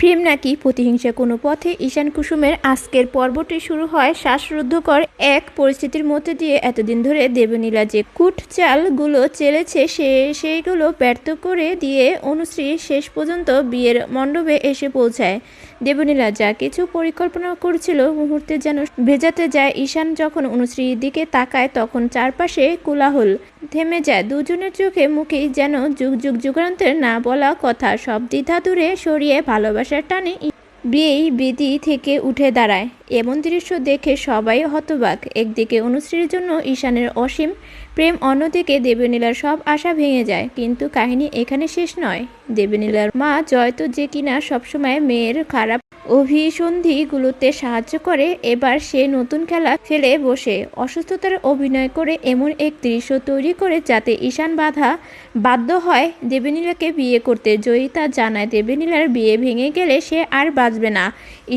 প্রেম নাকি প্রতিহিংসা কোনো পথে? ঈশান কুসুমের আজকের পর্বটি শুরু হয় শ্বাসরুদ্ধকর এক পরিস্থিতির মধ্যে দিয়ে। এতদিন ধরে দেবনীলা যে কুট চালগুলো চেলেছে, সে সেইগুলো ব্যর্থ করে দিয়ে অনুশ্রী শেষ পর্যন্ত বিয়ের মণ্ডপে এসে পৌঁছায়। দেবনীলা যা কিছু পরিকল্পনা করেছিল, মুহূর্তে যেন ভেজাতে যায়। ঈশান যখন অনুশ্রীর দিকে তাকায়, তখন চারপাশে কোলাহল। থেমে যায়। দুজনের চোখে মুখেই যেন যুগ যুগ যুগান্তের না বলা কথা। সব দ্বিধা দূরে সরিয়ে ভালোবাসার টানে বিয়েই বিধি থেকে উঠে দাঁড়ায়। এমন দৃশ্য দেখে সবাই হতবাক। একদিকে অনুশ্রীর জন্য ঈশানের অসীম প্রেম, অন্যদিকে দেবনীলার সব আশা ভেঙে যায়। কিন্তু কাহিনী এখানে শেষ নয়। দেবনীলার মা জয়তো যে কিনা সবসময় মেয়ের খারাপ অভিসন্ধিগুলোতে সাহায্য করে, এবার সে নতুন খেলা ফেলে বসে। অসুস্থতার অভিনয় করে এমন এক দৃশ্য তৈরি করে যাতে ঈশান বাধা বাধ্য হয় দেবেনীলাকে বিয়ে করতে। জয়িতা জানায়, দেবনীলার বিয়ে ভেঙে গেলে সে আর বাঁচবে না।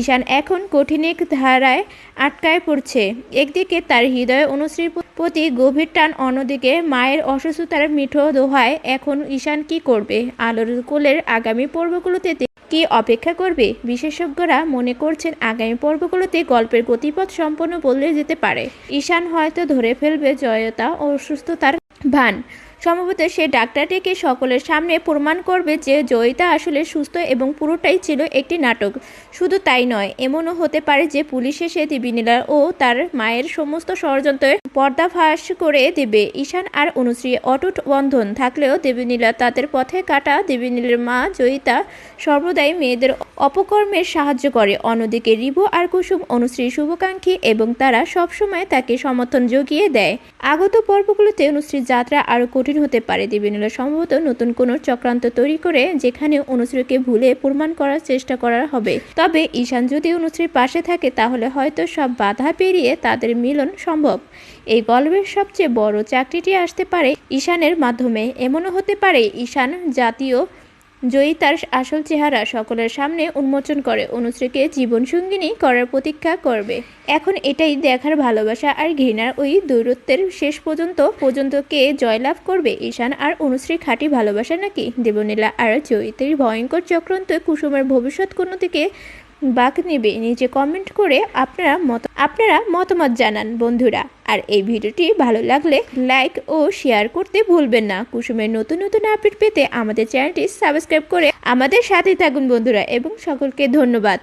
ঈশান এখন কঠিন এক ধারায় আটকায় পড়ছে। একদিকে তার হৃদয় অনুশ্রীর প্রতি গভীর টান, অন্যদিকে মায়ের অসুস্থতার মিঠো দোহায়। এখন ঈশান কি করবে? আলোর কোলের আগামী পর্বগুলোতে কি অপেক্ষা করবে? বিশেষজ্ঞরা মনে করছেন আগামী পর্বগুলোতে গল্পের গতিপথ সম্পন্ন বদলে যেতে পারে। ঈশান হয়তো ধরে ফেলবে জয়তা ও সুস্থতার ভান। সম্ভবত সে ডাক্তারটিকে সকলের সামনে প্রমাণ করবে যে জয়িতা আসলে সুস্থ এবং পুরোটাই ছিল একটি নাটক। শুধু তাই নয়, এমনও হতে পারে যে পুলিশ এসে দিবিনীলা ও তার মায়ের সমস্ত ষড়যন্ত্রের পর্দাফাস করে দেবে। ঈশান আর অনুশ্রী অটুট বন্ধন থাকলেও দেবীনীলা তাদের পথে কাটা দেবীনীলের মা জয়িতা সর্বদাই মেয়েদের অপকর্মের সাহায্য করে। অন্যদিকে রিভু আর কুসুম অনুশ্রী শুভাকাঙ্ক্ষী এবং তারা সবসময় তাকে সমর্থন জুগিয়ে দেয়। আগত পর্বগুলোতে অনুশ্রীর যাত্রা আরও কঠিন হতে পারে। দেবীনীলা সম্ভবত নতুন কোনো চক্রান্ত তৈরি করে যেখানে অনুশ্রীকে ভুলে প্রমাণ করার চেষ্টা করা হবে। তবে ঈশান যদি অনুশ্রীর পাশে থাকে, তাহলে হয়তো সব বাধা পেরিয়ে তাদের মিলন সম্ভব। এই গল্পের সবচেয়ে বড় চাকরিটি আসতে পারে ঈশানের মাধ্যমে। এমনও হতে পারে ঈশান জাতীয় জয়ী তার আসল চেহারা সকলের সামনে উন্মোচন করে অনুশ্রীকে জীবনসঙ্গিনী করার প্রতীক্ষা করবে। এখন এটাই দেখার ভালোবাসা আর ঘৃণার ওই দূরত্বের শেষ পর্যন্ত পর্যন্ত কে জয়লাভ করবে ঈশান আর অনুশ্রী খাঁটি ভালোবাসা নাকি? দেবনীলা আর জয়িতের ভয়ঙ্কর চক্রান্ত কুসুমের ভবিষ্যৎ কোনো দিকে বাক নেবে নিচে কমেন্ট করে আপনারা মত আপনারা মতামত জানান, বন্ধুরা। আর এই ভিডিওটি ভালো লাগলে লাইক ও শেয়ার করতে ভুলবেন না। কুসুমের নতুন নতুন আপডেট পেতে আমাদের চ্যানেলটি সাবস্ক্রাইব করে আমাদের সাথে থাকুন, বন্ধুরা। এবং সকলকে ধন্যবাদ।